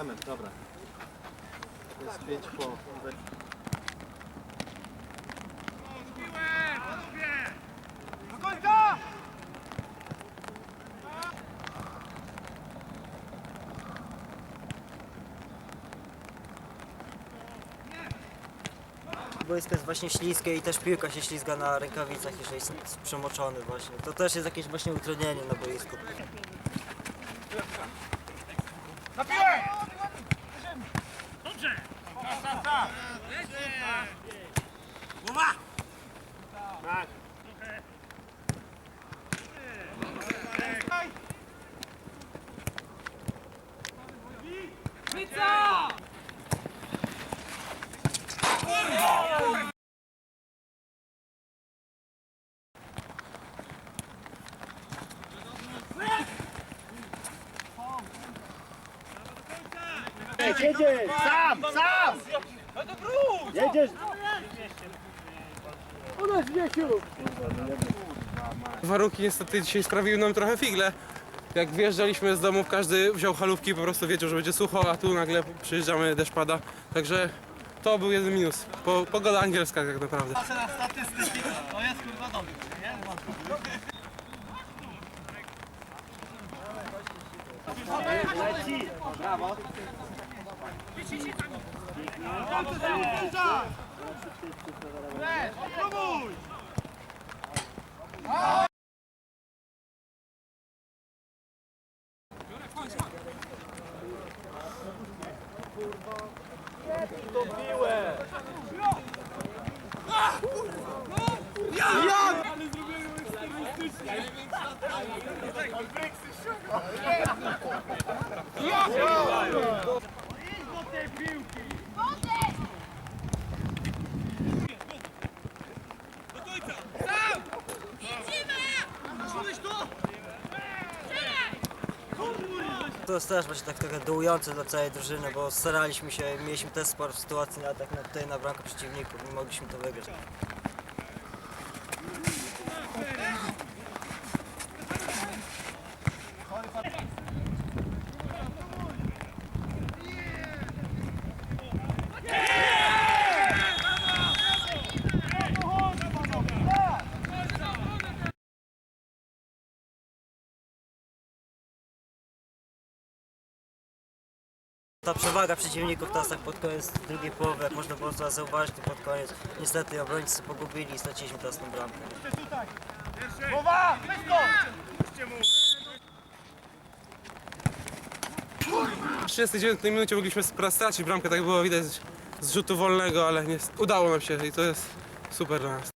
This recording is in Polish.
dobra. Jest 5 po. Boisko jest właśnie śliskie i też piłka się ślizga na rękawicach, jeżeli jest przemoczony właśnie. To też jest jakieś właśnie utrudnienie na boisku. Jedziesz! Sam! Sam! Jedziesz! Ona! Warunki niestety dzisiaj sprawiły nam trochę figle. Jak wjeżdżaliśmy z domów, każdy wziął halówki i po prostu wiedział, że będzie sucho, a tu nagle przyjeżdżamy, deszcz pada. Także to był jeden minus. Po, pogoda angielska tak naprawdę. Leci! Brawo! Ja! To jest też właśnie tak trochę dołujące dla całej drużyny, bo staraliśmy się, mieliśmy też sporo sytuacji na, tak na, tutaj na bramkę przeciwników i mogliśmy to wygrać. Ta przewaga przeciwników teraz tak pod koniec drugiej połowy, jak można było zauważyć, to pod koniec niestety obrońcy pogubili i straciliśmy teraz tą bramkę. Wszystko! W 39 minucie mogliśmy stracić bramkę, tak było widać z rzutu wolnego, ale nie, udało nam się i to jest super dla nas.